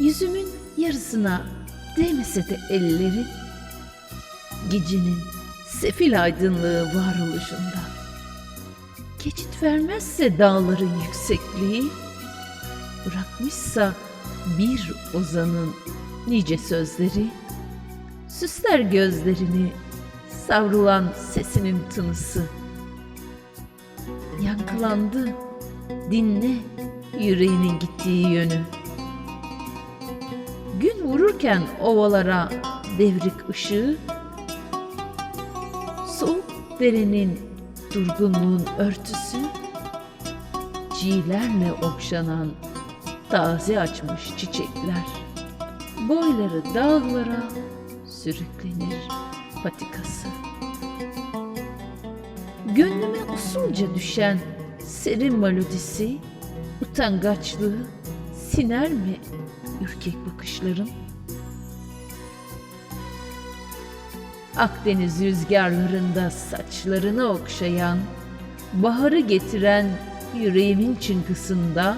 Yüzümün yarısına değmese de elleri, gecenin sefil aydınlığı varoluşunda. Geçit vermezse dağların yüksekliği, bırakmışsa bir ozanın nice sözleri, süsler gözlerini savrulan sesinin tınısı. Yankılandı, dinle yüreğinin gittiği yönü. Gün vururken ovalara devrik ışığı, soğuk derenin durgunluğun örtüsü, ciğerlerle okşanan taze açmış çiçekler, boyları dağlara sürüklenir patikası. Gönlüme usulca düşen serin melodisi, utangaçlığı siner mi ürkek bakışlarım? Akdeniz rüzgarlarında saçlarını okşayan, baharı getiren yüreğimin çınkısında,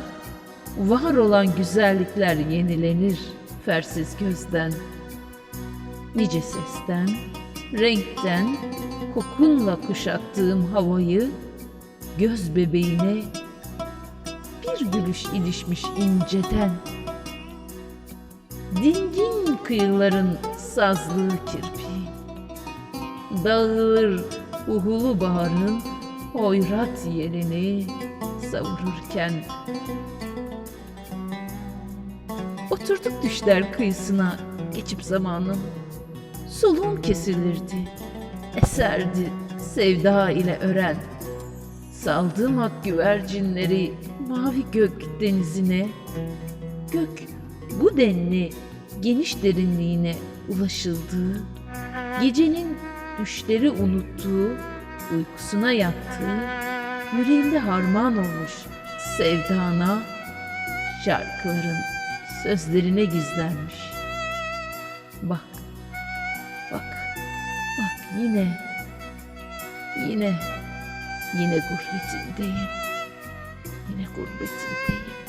var olan güzellikler yenilenir fersiz gözden. Nice sesten, renkten, kokunla kuşattığım havayı, göz bebeğine bir gülüş ilişmiş inceden. Dingin kıyıların sazlığı kirpi, dağılır uhulu baharın hoyrat yelini savururken. Oturduk düşler kıyısına geçip zamanın, soluğum kesilirdi, eserdi sevda ile ören. Saldığım ak güvercinleri mavi gök denizine, gök bu denli geniş derinliğine ulaşıldığı, gecenin düşleri unuttuğu, uykusuna yattığı, yüreğinde harman olmuş sevdana, şarkıların sözlerine gizlenmiş. Bak, bak, bak yine, yine, yine gurbetindeyim, yine gurbetindeyim.